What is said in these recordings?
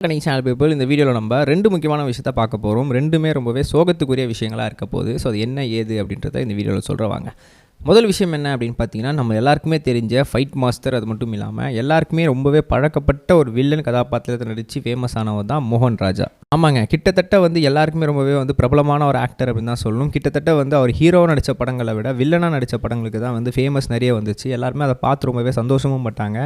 Connect channel people இந்த வீடியோவில் நம்ம ரெண்டு முக்கியமான விஷயத்த பார்க்க போகிறோம் ரெண்டுமே ரொம்பவே சோகத்துக்குரிய விஷயங்களாக இருக்க போகுது. ஸோ அது என்ன ஏது அப்படின்றத இந்த வீடியோவில் சொல்கிறவாங்க முதல் விஷயம் என்ன அப்படின்னு பார்த்தீங்கன்னா நம்ம எல்லாருக்குமே தெரிஞ்ச ஃபைட் மாஸ்டர் அது மட்டும் இல்லாமல் எல்லாருக்குமே ரொம்பவே பழக்கப்பட்ட ஒரு வில்லன் கதாபாத்திரத்தை நடித்து ஃபேமஸ் ஆனவர் தான் மோகன் ராஜா. ஆமாங்க கிட்டத்தட்ட வந்து எல்லாருக்குமே ரொம்பவே வந்து பிரபலமான ஒரு ஆக்டர் அப்படின்னு தான் சொல்லணும். கிட்டத்தட்ட வந்து அவர் ஹீரோவாக நடித்த படங்களை விட வில்லனாக நடித்த படங்களுக்கு தான் வந்து ஃபேமஸ் நிறைய வந்துச்சு. எல்லாருமே அதை பார்த்து ரொம்பவே சந்தோஷமும் பட்டாங்க.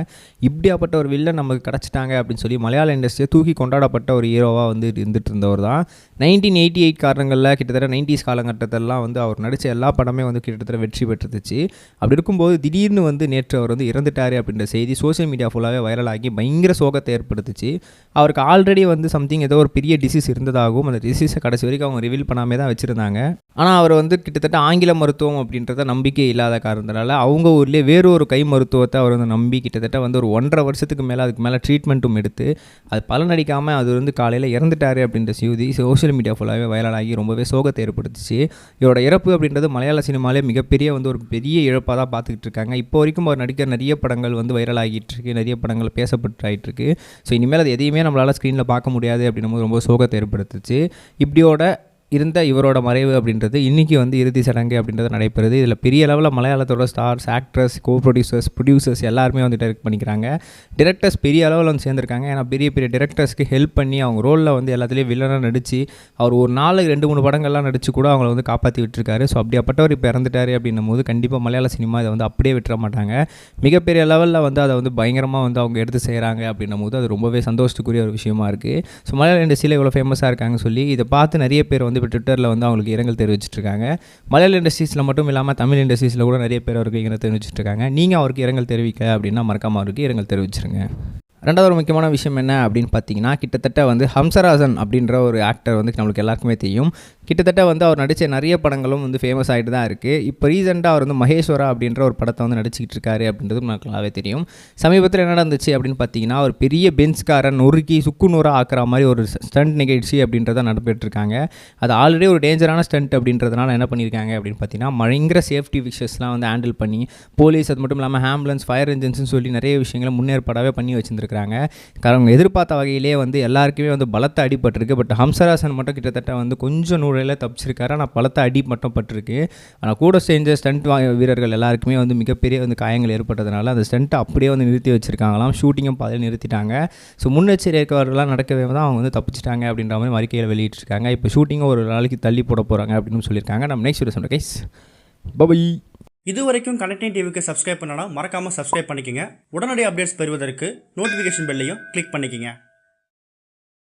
இப்படியாப்பட்ட ஒரு வில்லன் நமக்கு கிடச்சிட்டாங்க அப்படின்னு சொல்லி மலையாள இண்டஸ்ட்ரியை தூக்கி கொண்டாடப்பட்ட ஒரு ஹீரோவாக வந்து இருந்துட்டு இருந்தவர் தான். நைன்டீன் எயிட்டி எயிட் காரணங்களில் கிட்டத்தட்ட நைன்டிஸ் காலகட்டத்திலலாம் வந்து அவர் நடித்த எல்லா படமே வந்து கிட்டத்தட்ட வெற்றி பெற்று பெற்றுச்சு அப்படி இருக்கும்போது திடீர்னு வந்து நேற்று அவர் வந்து இறந்துட்டார் அப்படின்ற செய்தி சோஷியல் மீடியா ஃபுல்லாகவே வைரலாகி பயங்கர சோகத்தை ஏற்படுத்துச்சு. அவருக்கு ஆல்ரெடி வந்து சம்திங் ஏதோ ஒரு பெரிய டிசீஸ் இருந்ததாகவும் அந்த டிசீஸை கடைசி வரைக்கும் அவங்க ரிவீல் பண்ணாமே தான் வச்சுருந்தாங்க. ஆனால் அவர் வந்து கிட்டத்தட்ட ஆங்கில மருத்துவம் அப்படின்றத நம்பிக்கை இல்லாத காரணத்தினால அவங்க ஊர்லேயே வேறு ஒரு கை மருத்துவத்தை அவர் வந்து நம்பி கிட்டத்தட்ட வந்து ஒரு ஒன்றரை வருஷத்துக்கு மேலே அதுக்கு மேலே ட்ரீட்மெண்ட்டும் எடுத்து அது பலனடிக்காமல் அது வந்து காலையில் இறந்துட்டாரு அப்படின்ற செய்தி சோஷியல் மீடியா ஃபுல்லாகவே வைரலாகி ரொம்பவே சோகத்தை ஏற்படுத்துச்சு. இவரோட இறப்பு அப்படின்றது மலையாள சினிமாலே மிகப்பெரிய வந்து ஒரு பெரிய இழப்பாக தான் பார்த்துக்கிட்டு இருக்காங்க. இப்போ வரைக்கும் அவர் நடிக்கிற நிறைய படங்கள் வந்து வைரலாகிட்டு இருக்கு. நிறைய படங்கள் பேசப்பட்டு ஆகிட்டு இருக்கு. ஸோ இனிமேல் அது எதையுமே நம்மளால் ஸ்க்ரீனில் பார்க்க முடியாது அப்படின்னும் போது ரொம்ப சோகத்தை ஏற்படுத்துச்சு. இப்படியோட இருந்த இவரோட மறைவு அப்படின்றது இன்றைக்கி வந்து இறுதி சடங்கு அப்படின்றது நடைபெறுது. இதில் பெரிய லெவலில் மலையாளத்தோட stars actress co producers producers எல்லாருமே வந்து டைரக்ட் பண்ணிக்கிறாங்க. டிரெக்டர்ஸ் பெரிய அளவில் வந்து சேர்ந்துருக்காங்க. ஏன்னா பெரிய பெரிய டிரெக்டர்ஸ்க்கு ஹெல்ப் பண்ணி அவங்க ரோலில் வந்து எல்லாத்துலேயும் வில்லனாக நடித்து அவர் ஒரு நாளுக்கு ரெண்டு மூணு படங்கள்லாம் நடித்து கூட அவங்கள வந்து காப்பாற்றி விட்டுருக்காரு ஸோ அப்படியாப்பட்டவர் இப்போ இறந்துட்டாரு அப்படின்னும் போது கண்டிப்பாக மலையாள சினிமா இதை வந்து அப்படியே விட்டுற மாட்டாங்க. மிகப்பெரிய லெவலில் வந்து அதை வந்து பயங்கரமாக வந்து அவங்க எடுத்து செய்கிறாங்க அப்படின்னும் போது அது ரொம்பவே சந்தோஷத்துக்குரிய ஒரு விஷயமா இருக்குது ஸோ மலையாள இண்டஸ்ட்ரியில் இவ்வளோ ஃபேமஸாக இருக்காங்கன்னு சொல்லி இதை பார்த்து நிறைய பேர் வந்து இப்போ ட்விட்டரில் வந்து அவங்களுக்கு இரங்கல் தெரிவிச்சிட்டு இருக்காங்க மலையாள இண்டஸ்ட்ரீஸில் மட்டும் இல்லாமல் தமிழ் இண்டஸ்ட்ரீஸில் கூட நிறைய பேர் அவருக்கு இரங்கல் தெரிவிச்சிட்ருக்காங்க. நீங்கள் அவருக்கு இரங்கல் தெரிவிக்க அப்படின்னா மறக்காமல் அவருக்கு இரங்கல் தெரிவிச்சிருங்க. ரெண்டாவது ஒரு முக்கியமான விஷயம் என்ன அப்படின்னு பார்த்தீங்கன்னா கிட்டத்தட்ட வந்து ஹம்சராசன் அப்படின்ற ஒரு ஆக்டர் வந்து நம்மளுக்கு எல்லாருக்குமே தெரியும். கிட்டத்தட்ட வந்து அவர் நடித்த நிறைய படங்களும் வந்து ஃபேமஸ் ஆகிட்டு தான் இருக்குது இப்போ ரீசெண்டாக அவர் வந்து மகேஸ்வரா அப்படின்ற ஒரு படத்தை வந்து நடிச்சிக்கிட்டு இருக்காரு அப்படின்றது நமக்கு நல்லாவே தெரியும். சமீபத்தில் என்ன நடந்துச்சு அப்படின்னு பார்த்தீங்கன்னா ஒரு பெரிய பென்ஸ்காரை நொறுக்கி சுக்கு நூறாக ஆக்குற மாதிரி ஒரு ஸ்டண்ட் நிகழ்ச்சி அப்படின்றத நடைபெற்றிருக்காங்க அது ஆல்ரெடி ஒரு டேஞ்சரான ஸ்டண்ட் அப்படின்றதுனால என்ன பண்ணியிருக்காங்க அப்படின்னு பார்த்தீங்கன்னா பயங்கர சேஃப்டி விஷயஸ்லாம் வந்து ஹேண்டில் பண்ணி போலீஸ் அது மட்டும் இல்லாமல் ஆம்புலன்ஸ் ஃபயர் இன்ஜின்ஸ்னு சொல்லி நிறைய விஷயங்களை முன்னேற்பாடாகவே பண்ணி வச்சிருந்துருக்காங்க. அவங்க எதிர்பார்த்த வகையிலே வந்து எல்லாருக்குமே வந்து பலத்தை அடிபட்டிருக்கு. பட் ஹம்சராசன் மட்டும் கிட்டத்தட்ட வந்து கொஞ்சம் நூறையில் தப்பிச்சிருக்காரு. ஆனால் பலத்த அடி மட்டும் பட்டிருக்கு. ஆனால் கூட செஞ்ச ஸ்டண்ட் வீரர்கள் எல்லாருக்குமே வந்து மிகப்பெரிய வந்து காயங்கள் ஏற்பட்டதுனால அந்த ஸ்டண்ட்டை அப்படியே வந்து நிறுத்தி வச்சிருக்காங்களாம். ஷூட்டிங்கும் பாதையில் நிறுத்திட்டாங்க. ஸோ முன்னெச்சரிக்கைலாம் நடக்கவே தான் அவங்க வந்து தப்பிச்சிட்டாங்க அப்படின்ற மாதிரி அறிக்கையில் வெளியிட்டிருக்காங்க. இப்போ ஷூட்டிங்கும் ஒரு நாளைக்கு தள்ளி போட போகிறாங்க அப்படின்னு சொல்லியிருக்காங்க. நம்ம நெக்ஸ்ட் வீடியோ சொல்கிறேன் கைஸ் பபை இது வரைக்கும் கனெக்டிங் டிவிக்கு சப்ஸ்கிரைப் பண்ணனா மறக்காமல் சப்ஸ்கிரைப் பண்ணிக்கங்க. உடனடி அப்டேட்ஸ் பெறுவதற்கு நோட்டிஃபிகேஷன் பெல்லையும் கிளிக் பண்ணிக்கங்க.